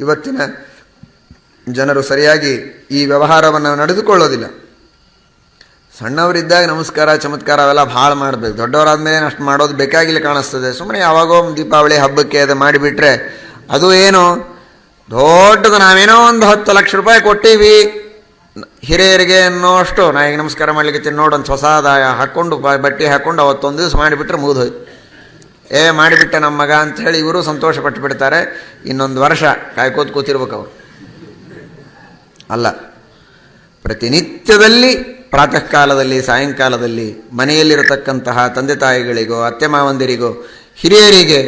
ಇವತ್ತಿನ ಜನರು ಸರಿಯಾಗಿ ಈ ವ್ಯವಹಾರವನ್ನು ನಡೆದುಕೊಳ್ಳೋದಿಲ್ಲ. ಸಣ್ಣವರಿದ್ದಾಗ ನಮಸ್ಕಾರ, ಚಮತ್ಕಾರ ಅವೆಲ್ಲ ಭಾಳ ಮಾಡಬೇಕು. ದೊಡ್ಡವರಾದ್ಮೇಲೆ ಅಷ್ಟು ಮಾಡೋದು ಬೇಕಾಗಿಲ್ಲ ಕಾಣಿಸ್ತದೆ. ಸುಮ್ಮನೆ ಯಾವಾಗೋ ದೀಪಾವಳಿ ಹಬ್ಬಕ್ಕೆ ಅದು ಮಾಡಿಬಿಟ್ರೆ ಅದು ಏನು? ದೊಡ್ಡದು, ನಾವೇನೋ ಒಂದು ಹತ್ತು ಲಕ್ಷ ರೂಪಾಯಿ ಕೊಟ್ಟೀವಿ. ಹಿರಿಯರಿಗೆ ಅನ್ನೋಷ್ಟು ನಾ ಈಗ ನಮಸ್ಕಾರ ಮಾಡ್ಲಿಕ್ಕೆ ನೋಡು ಒಂದು ಹೊಸ ಆದಾಯ ಹಾಕ್ಕೊಂಡು ಬಟ್ಟೆ ಹಾಕ್ಕೊಂಡು ಅವತ್ತೊಂದು ದಿವಸ ಮಾಡಿಬಿಟ್ರೆ ಮುಗಿದೋಯ್ತು ಏ, ಮಾಡಿಬಿಟ್ಟ ನಮ್ಮ ಮಗ ಅಂತ ಹೇಳಿ ಇವರು ಸಂತೋಷ ಪಟ್ಟು ಬಿಡ್ತಾರೆ ಇನ್ನೊಂದು ವರ್ಷ ಕಾಯ್ಕೋತ ಕೂತಿರ್ಬೇಕು ಅವರು ಅಲ್ಲ, ಪ್ರತಿನಿತ್ಯದಲ್ಲಿ ಪ್ರಾತಃ ಕಾಲದಲ್ಲಿ ಸಾಯಂಕಾಲದಲ್ಲಿ, ಮನೆಯಲ್ಲಿರತಕ್ಕಂತಹ ತಂದೆ ತಾಯಿಗಳಿಗೋ, ಅತ್ತೆ ಮಾವಂದಿರಿಗೋ, ಹಿರಿಯರಿಗೆ,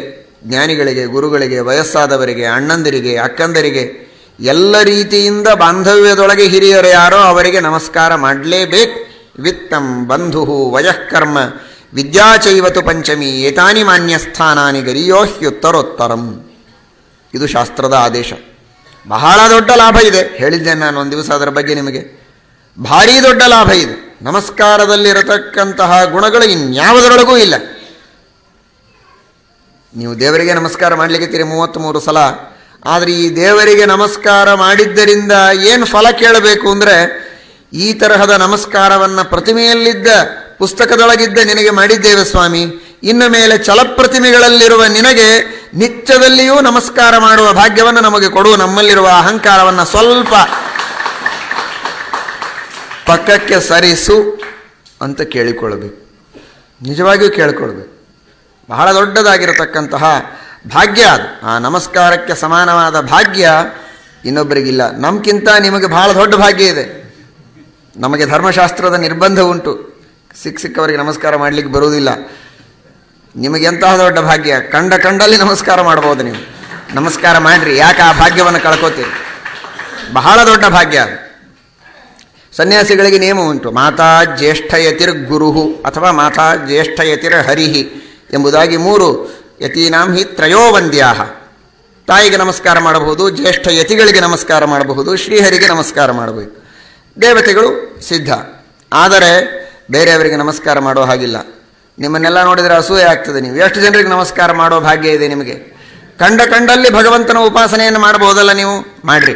ಜ್ಞಾನಿಗಳಿಗೆ, ಗುರುಗಳಿಗೆ, ವಯಸ್ಸಾದವರಿಗೆ, ಅಣ್ಣಂದಿರಿಗೆ, ಅಕ್ಕಂದರಿಗೆ, ಎಲ್ಲ ರೀತಿಯಿಂದ ಬಾಂಧವ್ಯದೊಳಗೆ ಹಿರಿಯರು ಯಾರೋ ಅವರಿಗೆ ನಮಸ್ಕಾರ ಮಾಡಲೇಬೇಕು. ವಿತ್ತಂ ಬಂಧು ವಯಃಕರ್ಮ ವಿದ್ಯಾಚೈವತು ಪಂಚಮಿ, ಏತಾನಿ ಮಾನ್ಯಸ್ಥಾನಾನಿ ಗರಿಯೋ ಹ್ಯುತ್ತರೋತ್ತರಂ. ಇದು ಶಾಸ್ತ್ರದ ಆದೇಶ. ಬಹಳ ದೊಡ್ಡ ಲಾಭ ಇದೆ. ಹೇಳಿದ್ದೆ ನಾನು ಒಂದು ದಿವಸ ಅದರ ಬಗ್ಗೆ ನಿಮಗೆ. ಭಾರೀ ದೊಡ್ಡ ಲಾಭ ಇದೆ. ನಮಸ್ಕಾರದಲ್ಲಿರತಕ್ಕಂತಹ ಗುಣಗಳು ಇನ್ಯಾವುದರೊಳಗೂ ಇಲ್ಲ. ನೀವು ದೇವರಿಗೆ ನಮಸ್ಕಾರ ಮಾಡಲಿಕ್ಕೆ ಮೂವತ್ತ್ಮೂರು ಸಲ. ಆದರೆ ಈ ದೇವರಿಗೆ ನಮಸ್ಕಾರ ಮಾಡಿದ್ದರಿಂದ ಏನು ಫಲ ಕೇಳಬೇಕು ಅಂದರೆ ಈ ತರಹದ ನಮಸ್ಕಾರವನ್ನು ಪ್ರತಿಮೆಯಲ್ಲಿದ್ದ ಪುಸ್ತಕದೊಳಗಿದ್ದ ನಿನಗೆ ಮಾಡಿದ್ದೇವೆ ಸ್ವಾಮಿ. ಇನ್ನು ಮೇಲೆ ಚಲಪ್ರತಿಮೆಗಳಲ್ಲಿರುವ ನಿನಗೆ ನಿತ್ಯದಲ್ಲಿಯೂ ನಮಸ್ಕಾರ ಮಾಡುವ ಭಾಗ್ಯವನ್ನು ನಮಗೆ ಕೊಡು. ನಮ್ಮಲ್ಲಿರುವ ಅಹಂಕಾರವನ್ನು ಸ್ವಲ್ಪ ಪಕ್ಕಕ್ಕೆ ಸರಿಸು ಅಂತ ಕೇಳಿಕೊಳ್ಳಬೇಕು. ನಿಜವಾಗಿಯೂ ಕೇಳಿಕೊಳ್ಬೇಕು ಬಹಳ ದೊಡ್ಡದಾಗಿರತಕ್ಕಂತಹ ಭಾಗ್ಯ ಅದು. ಆ ನಮಸ್ಕಾರಕ್ಕೆ ಸಮಾನವಾದ ಭಾಗ್ಯ ಇನ್ನೊಬ್ಬರಿಗಿಲ್ಲ. ನಮ್ಗಿಂತ ನಿಮಗೆ ಬಹಳ ದೊಡ್ಡ ಭಾಗ್ಯ ಇದೆ. ನಮಗೆ ಧರ್ಮಶಾಸ್ತ್ರದ ನಿರ್ಬಂಧ ಉಂಟು. ಸಿಕ್ಕ ಸಿಕ್ಕವರಿಗೆ ನಮಸ್ಕಾರ ಮಾಡಲಿಕ್ಕೆ ಬರುವುದಿಲ್ಲ. ನಿಮಗೆ ಎಂತಹ ದೊಡ್ಡ ಭಾಗ್ಯ? ಕಂಡ ಕಂಡಲ್ಲಿ ನಮಸ್ಕಾರ ಮಾಡ್ಬೋದು ನೀವು. ನಮಸ್ಕಾರ ಮಾಡ್ರಿ, ಯಾಕೆ ಆ ಭಾಗ್ಯವನ್ನು ಕಳ್ಕೋತೀರಿ? ಬಹಳ ದೊಡ್ಡ ಭಾಗ್ಯ. ಸನ್ಯಾಸಿಗಳಿಗೆ ನಿಯಮ ಉಂಟು. ಮಾತಾ ಜ್ಯೇಷ್ಠಯತಿರ್ ಗುರುಹು ಅಥವಾ ಮಾತಾ ಜ್ಯೇಷ್ಠಯತಿರ್ ಹರಿಹಿ ಎಂಬುದಾಗಿ ಮೂರು ಯತೀನಾಂ ಹಿ ತ್ರಯೋವಂದ್ಯಾಹ. ತಾಯಿಗೆ ನಮಸ್ಕಾರ ಮಾಡಬಹುದು, ಜ್ಯೇಷ್ಠ ಯತಿಗಳಿಗೆ ನಮಸ್ಕಾರ ಮಾಡಬಹುದು, ಶ್ರೀಹರಿಗೆ ನಮಸ್ಕಾರ ಮಾಡಬೇಕು. ದೇವತೆಗಳು ಸಿದ್ಧ. ಆದರೆ ಬೇರೆಯವರಿಗೆ ನಮಸ್ಕಾರ ಮಾಡೋ ಹಾಗಿಲ್ಲ. ನಿಮ್ಮನ್ನೆಲ್ಲ ನೋಡಿದರೆ ಅಸೂಯೆ ಆಗ್ತದೆ ನೀವು. ಎಷ್ಟು ಜನರಿಗೆ ನಮಸ್ಕಾರ ಮಾಡೋ ಭಾಗ್ಯ ಇದೆ ನಿಮಗೆ? ಕಂಡ ಕಂಡಲ್ಲಿ ಭಗವಂತನ ಉಪಾಸನೆಯನ್ನು ಮಾಡಬಹುದಲ್ಲ ನೀವು? ಮಾಡ್ರಿ.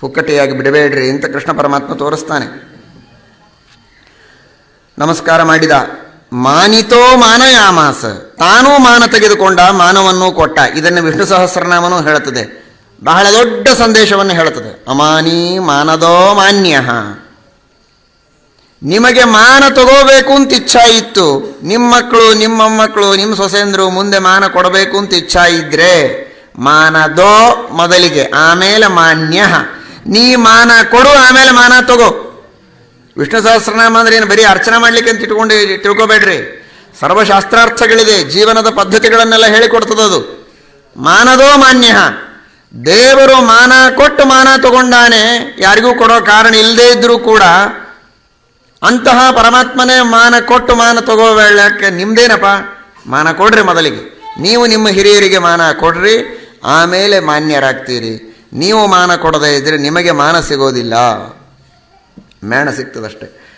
ಪುಕ್ಕಟೆಯಾಗಿ ಬಿಡಬೇಡ್ರಿ ಅಂತ ಕೃಷ್ಣ ಪರಮಾತ್ಮ ತೋರಿಸ್ತಾನೆ. ನಮಸ್ಕಾರ ಮಾಡಿದ. ಮಾನಿತೋ ಮಾನಯಾಮಾಸ. ತಾನೂ ಮಾನ ತೆಗೆದುಕೊಂಡ ಮಾನವನ್ನು ಕೊಟ್ಟ. ಇದನ್ನು ವಿಷ್ಣು ಸಹಸ್ರನಾಮನು ಹೇಳುತ್ತದೆ. ಬಹಳ ದೊಡ್ಡ ಸಂದೇಶವನ್ನು ಹೇಳುತ್ತದೆ. ಅಮಾನಿ ಮಾನದೋ ಮಾನ್ಯ. ನಿಮಗೆ ಮಾನ ತಗೋಬೇಕು ಅಂತ ಇಚ್ಛಾ ಇತ್ತು. ನಿಮ್ಮ ಮಕ್ಕಳು ನಿಮ್ಮ ಮಕ್ಕಳು ನಿಮ್ಮ ಸೊಸೆಂದರು ಮುಂದೆ ಮಾನ ಕೊಡಬೇಕು ಅಂತ ಇಚ್ಛಾ ಇದ್ರೆ ಮಾನದೋ ಮೊದಲಿಗೆ, ಆಮೇಲೆ ಮಾನ್ಯ. ನೀ ಮಾನ ಕೊಡು, ಆಮೇಲೆ ಮಾನ ತಗೋ. ವಿಷ್ಣು ಸಹಸ್ರನಾಮ ಅಂದ್ರೆ ಏನು? ಬರೀ ಅರ್ಚನೆ ಮಾಡ್ಲಿಕ್ಕೆ ಅಂತ ಇಟ್ಕೊಂಡು ತಿಳ್ಕೊಬೇಡ್ರಿ. ಸರ್ವಶಾಸ್ತ್ರಾರ್ಥಗಳಿದೆ, ಜೀವನದ ಪದ್ಧತಿಗಳನ್ನೆಲ್ಲ ಹೇಳಿಕೊಡ್ತದದು ಮಾನದೋ ಮಾನ್ಯ. ದೇವರು ಮಾನ ಕೊಟ್ಟು ಮಾನ ತಗೊಂಡಾನೆ ಯಾರಿಗೂ ಕೊಡೋ ಕಾರಣ ಇಲ್ಲದೇ ಇದ್ರೂ ಕೂಡ ಅಂತಹ ಪರಮಾತ್ಮನೇ ಮಾನ ಕೊಟ್ಟು ಮಾನ ತಗೋಬೇಳಕ್ಕೆ ನಿಮ್ದೇನಪ್ಪ? ಮಾನ ಕೊಡ್ರಿ ಮೊದಲಿಗೆ. ನೀವು ನಿಮ್ಮ ಹಿರಿಯರಿಗೆ ಮಾನ ಕೊಡ್ರಿ, ಆಮೇಲೆ ಮಾನ್ಯರಾಗ್ತೀರಿ. ನೀವು ಮಾನ ಕೊಡದೇ ಇದ್ರೆ ನಿಮಗೆ ಮಾನ ಸಿಗೋದಿಲ್ಲ. ಮೇಣ ಸಿಗ್ತದಷ್ಟೆ.